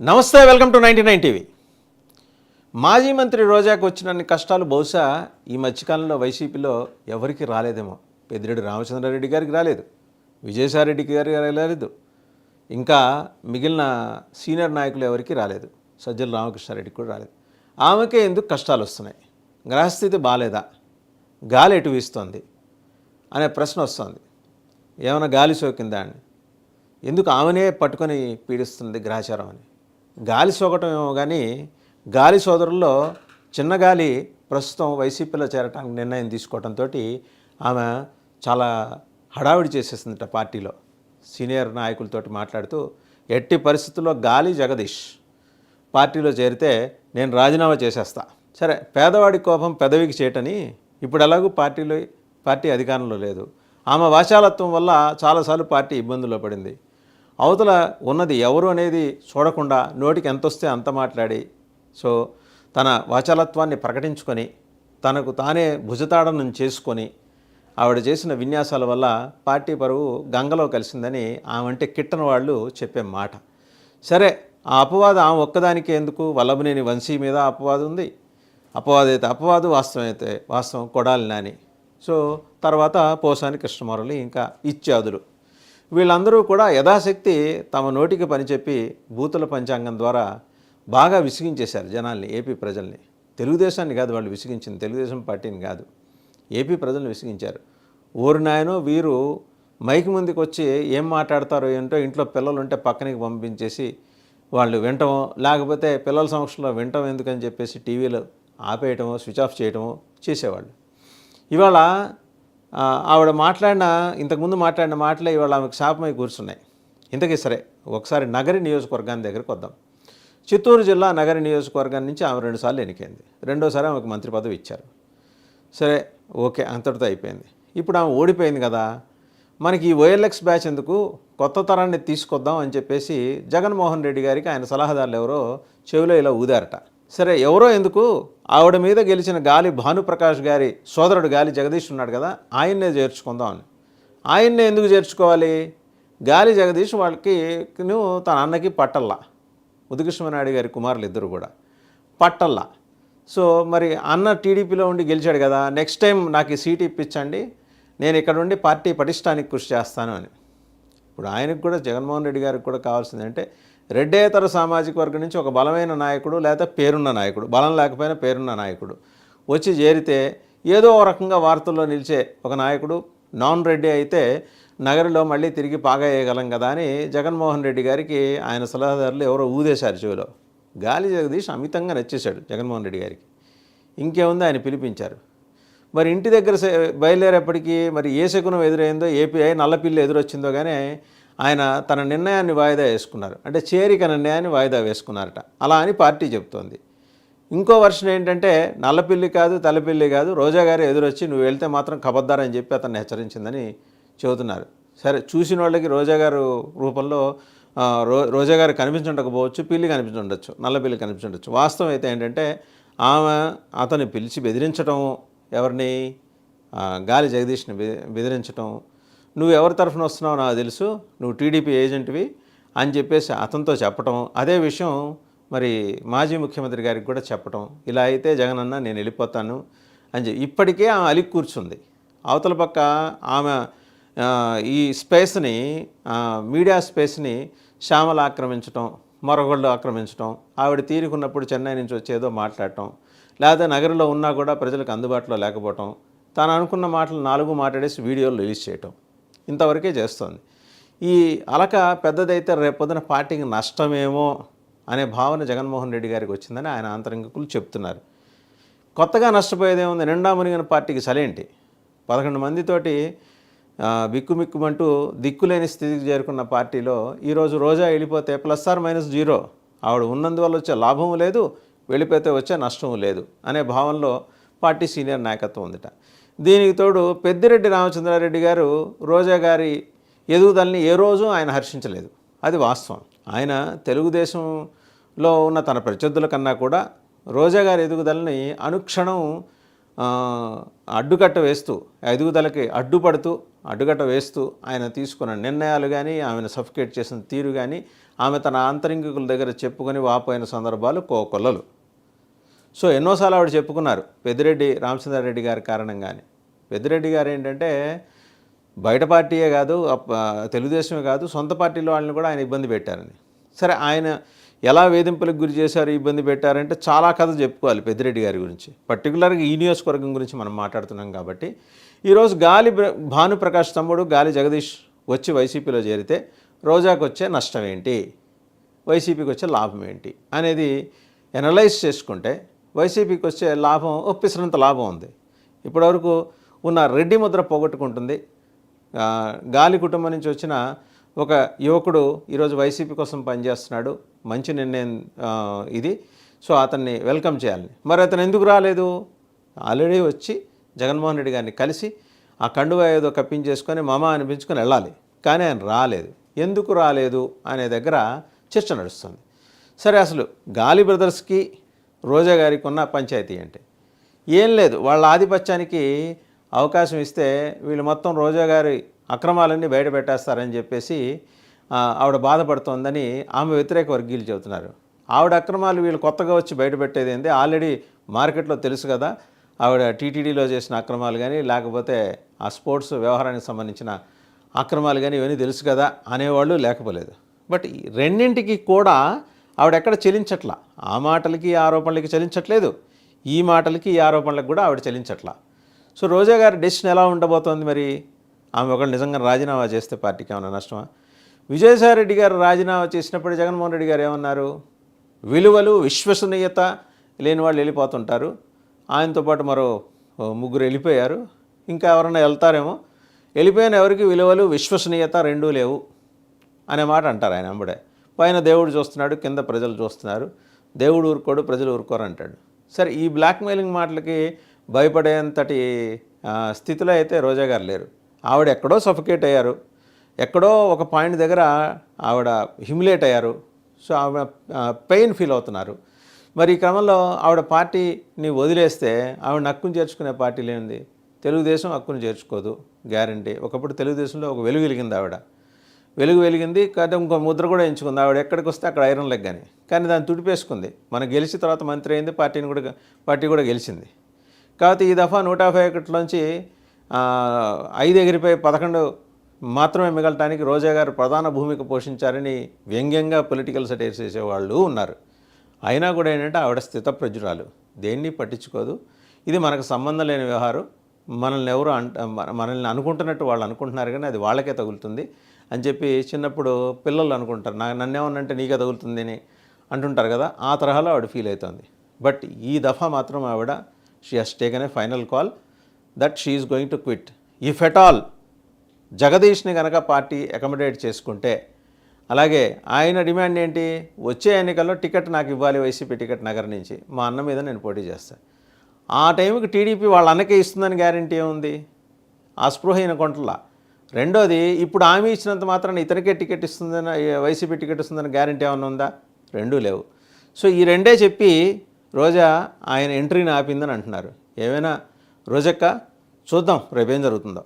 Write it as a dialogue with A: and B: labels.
A: నమస్తే welcome to ninety nine TV. మాజీ మంత్రి రోజాకు వచ్చినన్ని కష్టాలు బహుశా ఈ మధ్యకాలంలో వైసీపీలో ఎవరికి రాలేదేమో. పెద్దిరెడ్డి రామచంద్రారెడ్డి గారికి రాలేదు. విజయసాయిరెడ్డి గారికి రాలేదు. ఇంకా మిగిలిన సీనియర్ నాయకులు ఎవరికి రాలేదు. సజ్జల రామకృష్ణారెడ్డికి కూడా రాలేదు. ఆమెకే ఎందుకు కష్టాలు వస్తున్నాయి? గ్రహస్థితి బాగాలేదా గాలి ఎటు వీస్తోంది? అనే ప్రశ్న వస్తుంది. ఏమైనా గాలి సోకిందా అని ఎందుకు ఆమెనే పట్టుకొని పీడిస్తుంది గ్రహచారం అని? గాలి సోకటం ఏమో కానీ గాలి సోదరుల్లో చిన్న గాలి ప్రస్తుతం వైసీపీలో చేరటానికి నిర్ణయం తీసుకోవడంతో ఆమె చాలా హడావిడి చేసేసిందట పార్టీలో. సీనియర్ నాయకులతోటి మాట్లాడుతూ ఎట్టి పరిస్థితుల్లో గాలి జగదీష్ పార్టీలో చేరితే నేను రాజీనామా చేసేస్తా. సరే పేదవాడి కోపం పెదవికి చేయటని ఇప్పుడు ఎలాగూ పార్టీలో పార్టీ అధికారంలో లేదు. ఆమె వాచాలత్వం వల్ల చాలాసార్లు పార్టీ ఇబ్బందుల్లో పడింది. అవతల ఉన్నది ఎవరు అనేది చూడకుండా నోటికి ఎంత వస్తే అంత మాట్లాడి సో తన వాచాలత్వాన్ని ప్రకటించుకొని తనకు తానే భుజతాడనం చేసుకొని ఆవిడ చేసిన విన్యాసాల వల్ల పార్టీ పరువు గంగలో కలిసిందని ఆమె కిట్టన వాళ్ళు చెప్పే మాట. సరే ఆ అపవాదం ఆమె ఒక్కదానికి ఎందుకు? వల్లభనేని వంశీ మీద అపవాదం ఉంది. అపవాదం అయితే అపవాదు వాస్తవం అయితే వాస్తవం కొడాలి నాని. సో తర్వాత పోసాని కృష్ణమురళి ఇంకా ఇత్యాదులు. వీళ్ళందరూ కూడా యథాశక్తి తమ నోటికి పని చెప్పి బూతుల పంచాంగం ద్వారా బాగా విసిగించేశారు జనాల్ని ఏపీ ప్రజల్ని. తెలుగుదేశాన్ని కాదు వాళ్ళు విసిగించింది తెలుగుదేశం పార్టీని కాదు. ఏపీ ప్రజలను విసిగించారు. ఊరు నాయనో వీరు మైక్ ముందుకు వచ్చి ఏం మాట్లాడతారో ఏంటో ఇంట్లో పిల్లలు ఉంటే పక్కనికి పంపించేసి వాళ్ళు వింటమో లేకపోతే పిల్లల సమక్షంలో వింటాం ఎందుకని చెప్పేసి టీవీలో ఆపేయటమో స్విచ్ ఆఫ్ చేయటమో చేసేవాళ్ళు. ఇవాళ ఆవిడ మాట్లాడిన ఇంతకుముందు మాట్లాడిన మాటలే ఇవాళ ఆమెకు శాపమై కూర్చున్నాయి. ఇంతకీ సరే ఒకసారి నగరి నియోజకవర్గాన్ని దగ్గరికి వద్దాం. చిత్తూరు జిల్లా నగరి నియోజకవర్గం నుంచి ఆమె రెండుసార్లు ఎన్నికైంది. రెండోసారి ఆమెకు మంత్రి పదవి ఇచ్చారు. సరే ఓకే అంతటితో అయిపోయింది. ఇప్పుడు ఆమె ఓడిపోయింది కదా మనకి ఈ ఓఎల్ఎక్స్ బ్యాచ్ ఎందుకు? కొత్త తరాన్ని తీసుకొద్దాం అని చెప్పేసి జగన్మోహన్ రెడ్డి గారికి ఆయన సలహాదారులు ఎవరో చెవిలో ఇలా ఊదారట. సరే ఎవరో ఎందుకు ఆవిడ మీద గెలిచిన గాలి భానుప్రకాష్ గారి సోదరుడు గాలి జగదీష్ ఉన్నాడు కదా ఆయన్నే చేర్చుకుందాం అని. ఆయన్నే ఎందుకు చేర్చుకోవాలి? గాలి జగదీష్ వాళ్ళకి తన అన్నకి పట్టల్లా. ఉదికృష్ణనాయుడు గారి కుమారులు ఇద్దరు కూడా. పట్టల్లా. సో మరి అన్న టీడీపీలో ఉండి గెలిచాడు కదా నెక్స్ట్ టైం నాకు ఈ సీట్ ఇప్పించండి నేను ఇక్కడ ఉండి పార్టీ పటిష్టానికి కృషి చేస్తాను అని. ఇప్పుడు ఆయనకు కూడా జగన్మోహన్ రెడ్డి గారికి కూడా కావాల్సింది అంటే రెడ్డేతర సామాజిక వర్గం నుంచి ఒక బలమైన నాయకుడు లేదా పేరున్న నాయకుడు బలం లేకపోయినా పేరున్న నాయకుడు వచ్చి చేరితే ఏదో ఒక రకంగా వార్తల్లో నిలిచే ఒక నాయకుడు నాన్ రెడ్డి అయితే నగరిలో మళ్ళీ తిరిగి పాగా వేయగలం కదా అని జగన్మోహన్ రెడ్డి గారికి ఆయన సలహాదారులు ఎవరో ఊదేశారు చెవిలో. గాలి జగదీష్ అమితంగా నచ్చేశాడు జగన్మోహన్ రెడ్డి గారికి. ఇంకేముంది ఆయన పిలిపించారు. మరి ఇంటి దగ్గర బయలుదేరేపటికి మరి ఏ శకునం ఎదురైందో ఏపీఐ నల్లపిల్లి ఎదురొచ్చిందో కానీ ఆయన తన నిర్ణయాన్ని వాయిదా వేసుకున్నారు. అంటే చేరిక నిర్ణయాన్ని వాయిదా వేసుకున్నారట. అలా అని పార్టీ చెప్తోంది ఇంకో వర్షన్ ఏంటంటే నల్లపిల్లి కాదు తలపిల్లి కాదు రోజా గారు ఎదురొచ్చి నువ్వు వెళ్తే మాత్రం కబద్దారని చెప్పి అతన్ని హెచ్చరించిందని చెబుతున్నారు. సరే చూసిన వాళ్ళకి రోజా గారు రూపంలో రో రోజా గారు కనిపించుండకపోవచ్చు పిల్లి కనిపించుండొచ్చు నల్లపిల్లి కనిపించుండొచ్చు. వాస్తవం అయితే ఏంటంటే ఆమె అతన్ని పిలిచి బెదిరించడం ఎవరిని గాలి జగదీష్ని బెదిరించడం నువ్వు ఎవరి తరఫున వస్తున్నావో నాకు తెలుసు నువ్వు టీడీపీ ఏజెంట్వి అని చెప్పేసి అతనితో చెప్పటం. అదే విషయం మరి మాజీ ముఖ్యమంత్రి గారికి కూడా చెప్పటం. ఇలా అయితే జగన్ అన్న నేను వెళ్ళిపోతాను అని చెప్పి. ఇప్పటికే ఆమె అలిగి కూర్చుంది. అవతల పక్క ఆమె ఈ స్పేస్ని మీడియా స్పేస్ని శ్యామల ఆక్రమించటం మరొకళ్ళు ఆక్రమించటం ఆవిడ తీరుకున్నప్పుడు చెన్నై నుంచి వచ్చేదో మాట్లాడటం లేదా నగరంలో ఉన్నా కూడా ప్రజలకు అందుబాటులో లేకపోవటం తాను అనుకున్న మాటలు నాలుగు మాట్లాడేసి వీడియోలు రిలీజ్ చేయటం. ఇంతవరకే చేస్తోంది. ఈ అలక పెద్దదైతే రేపొద్దున పార్టీకి నష్టమేమో అనే భావన జగన్మోహన్ రెడ్డి గారికి వచ్చిందని ఆయన ఆంతరంగికులు చెప్తున్నారు. కొత్తగా నష్టపోయేదేముంది నిండా మునిగిన పార్టీకి సలేంటి? పదకొండు మందితోటి బిక్కుమిక్కుమంటూ దిక్కులేని స్థితికి చేరుకున్న పార్టీలో ఈరోజు రోజా వెళ్ళిపోతే ప్లస్ ఆర్ మైనస్ జీరో. ఆవిడ ఉన్నందువల్ల వచ్చే లాభం లేదు వెళ్ళిపోతే వచ్చే నష్టం లేదు అనే భావనలో పార్టీ సీనియర్ నాయకత్వం ఉందిట. దీనికి తోడు పెద్దిరెడ్డి రామచంద్రారెడ్డి గారు రోజా గారి ఎదుగుదలని ఏ రోజు ఆయన హర్షించలేదు. అది వాస్తవం. ఆయన తెలుగుదేశంలో ఉన్న తన ప్రత్యర్థుల కన్నా కూడా రోజా గారి ఎదుగుదలని అనుక్షణం అడ్డుకట్ట వేస్తూ ఎదుగుదలకి అడ్డుపడుతూ అడ్డుకట్ట వేస్తూ ఆయన తీసుకున్న నిర్ణయాలు కానీ ఆమెను సఫికేట్ చేసిన తీరు కానీ ఆమె తన ఆంతరింగికుల దగ్గర చెప్పుకొని వాపోయిన సందర్భాలు కోకొల్లలు. సో ఎన్నోసార్లు ఆవిడ చెప్పుకున్నారు పెద్దిరెడ్డి రామచంద్రారెడ్డి గారి కారణంగానే. పెద్దిరెడ్డి గారు ఏంటంటే బయట పార్టీయే కాదు తెలుగుదేశమే కాదు సొంత పార్టీలో వాళ్ళని కూడా ఆయన ఇబ్బంది పెట్టారని. సరే ఆయన ఎలా వేధింపులకు గురి చేశారు ఇబ్బంది పెట్టారంటే చాలా కథ చెప్పుకోవాలి పెద్దిరెడ్డి గారి గురించి. పర్టికులర్గా ఈ నియోజకవర్గం గురించి మనం మాట్లాడుతున్నాం కాబట్టి. ఈరోజు గాలి భానుప్రకాష్ తమ్ముడు గాలి జగదీష్ వచ్చి వైసీపీలో చేరితే రోజాకు వచ్చే నష్టం ఏంటి వైసీపీకి వచ్చే లాభం ఏంటి అనేది ఎనలైజ్ చేసుకుంటే వైసీపీకి వచ్చే లాభం ఒప్పిసినంత లాభం ఉంది. ఇప్పటివరకు ఉన్న రెడ్డి ముద్ర పోగొట్టుకుంటుంది. గాలి కుటుంబం నుంచి వచ్చిన ఒక యువకుడు ఈరోజు వైసీపీ కోసం పనిచేస్తున్నాడు. మంచి నిర్ణయం ఇది. సో అతన్ని వెల్కమ్ చేయాలి. మరి అతను ఎందుకు రాలేదు? ఆల్రెడీ వచ్చి జగన్మోహన్ రెడ్డి గారిని కలిసి ఆ కండువా ఏదో కప్పించేసుకొని మమ అనిపించుకొని వెళ్ళాలి. కానీ ఆయన రాలేదు. ఎందుకు రాలేదు అనే దగ్గర చర్చ నడుస్తుంది. సరే అసలు గాలి బ్రదర్స్కి రోజా గారికి ఉన్న పంచాయతీ అంటే. ఏం లేదు వాళ్ళ ఆధిపత్యానికి అవకాశం ఇస్తే వీళ్ళు మొత్తం రోజా గారి అక్రమాలన్నీ బయట పెట్టేస్తారని చెప్పేసి ఆవిడ బాధపడుతోందని ఆమె వ్యతిరేక వర్గీయులు చెబుతున్నారు. ఆవిడ అక్రమాలు వీళ్ళు కొత్తగా వచ్చి బయట పెట్టేది ఆల్రెడీ మార్కెట్లో తెలుసు కదా ఆవిడ టీటీడీలో చేసిన అక్రమాలు కానీ లేకపోతే ఆ స్పోర్ట్స్ వ్యవహారానికి సంబంధించిన అక్రమాలు కానీ ఇవన్నీ తెలుసు కదా అనేవాళ్ళు లేకపోలేదు. బట్ ఈ రెండింటికి కూడా ఆవిడ ఎక్కడ చెల్లించట్లా. ఆ మాటలకి ఆరోపణలకి చెల్లించట్లేదు ఈ మాటలకి ఈ ఆరోపణలకు కూడా ఆవిడ చెల్లించట్లా సో రోజా గారి డెసిషన్ ఎలా ఉండబోతోంది మరి? ఆమె ఒకళ్ళు నిజంగా రాజీనామా చేస్తే పార్టీకి ఏమైనా నష్టమా? విజయసాయిరెడ్డి గారు రాజీనామా చేసినప్పుడు జగన్మోహన్ రెడ్డి గారు ఏమన్నారు? విలువలు విశ్వసనీయత లేని వాళ్ళు వెళ్ళిపోతుంటారు. ఆయనతో పాటు మరో ముగ్గురు వెళ్ళిపోయారు. ఇంకా ఎవరైనా వెళ్తారేమో? వెళ్ళిపోయిన ఎవరికి విలువలు విశ్వసనీయత రెండూ లేవు అనే మాట అంటారు ఆయన అంబడే. పైన దేవుడు చూస్తున్నాడు కింద ప్రజలు చూస్తున్నారు. దేవుడు ఊరుకోడు ప్రజలు ఊరుకోరు అంటాడు. సరే ఈ బ్లాక్మెయిలింగ్ మాటలకి భయపడేంతటి స్థితిలో అయితే రోజా గారు లేరు. ఆవిడ ఎక్కడో సఫికేట్ అయ్యారు. ఎక్కడో ఒక పాయింట్ దగ్గర ఆవిడ హ్యూమిలేట్ అయ్యారు. సో ఆవిడ పెయిన్ ఫీల్ అవుతున్నారు. మరి ఈ క్రమంలో ఆవిడ పార్టీని వదిలేస్తే ఆవిడ హక్కును చేర్చుకునే పార్టీ లేనిది. తెలుగుదేశం హక్కును చేర్చుకోదు గ్యారంటీ. ఒకప్పుడు తెలుగుదేశంలో ఒక వెలుగు వెలిగింది ఆవిడ. వెలుగు వెలిగింది కాకపోతే ఇంకో ముద్ర కూడా ఎంచుకుంది. ఆవిడ ఎక్కడికి వస్తే అక్కడ ఐరన్ లెగ్ కానీ కానీ దాన్ని తుడిపేసుకుంది. మనం గెలిచిన తర్వాత మంత్రి అయింది పార్టీని కూడా పార్టీ కూడా గెలిచింది. కాబట్టి ఈ దఫా నూట యాభై ఒకటిలోంచి ఐదు ఎగిరిపోయి పదకొండు మాత్రమే మిగలటానికి రోజా గారు ప్రధాన భూమిక పోషించారని వ్యంగ్యంగా పొలిటికల్ సటైర్స్ చేసేవాళ్ళు ఉన్నారు. అయినా కూడా ఏంటంటే ఆవిడ స్థితప్రజురాలు దేన్ని పట్టించుకోదు. ఇది మనకు సంబంధం లేని వ్యవహారం. మనల్ని ఎవరు అంట మనల్ని అనుకుంటున్నట్టు వాళ్ళు అనుకుంటున్నారు కానీ అది వాళ్ళకే తగులుతుంది అని చెప్పి చిన్నప్పుడు పిల్లలు అనుకుంటారు. నా నన్నేమన్నంటే నీకే తగులుతుంది అని అంటుంటారు కదా ఆ తరహాలో ఆవిడ ఫీల్ అవుతుంది. బట్ ఈ దఫా మాత్రం ఆవిడ she has taken a final call that she is going to quit if at all జగదీష్ని కనుక పార్టీ అకామిడేట్ చేసుకుంటే అలాగే ఆయన డిమాండ్ ఏంటి? వచ్చే ఎన్నికల్లో టికెట్ నాకు ఇవ్వాలి వైసీపీ టికెట్ నగర్ నుంచి. మా అన్న మీద నేను పోటీ చేస్తాను ఆ టైంకి టీడీపీ వాళ్ళ అన్నకే ఇస్తుందని గ్యారంటీ ఏముంది? ఆ స్పృహ కొంటలా రెండోది ఇప్పుడు హామీ ఇచ్చినంత మాత్రాన ఇతనికే టికెట్ ఇస్తుందని వైసీపీ టికెట్ ఇస్తుందని గ్యారంటీ ఏమైనా ఉందా? రెండూ లేవు. సో ఈ రెండే చెప్పి రోజా ఆయన ఎంట్రీని ఆపిందని అంటున్నారు. ఏమైనా రోజక్క చూద్దాం రేపేం జరుగుతుందో.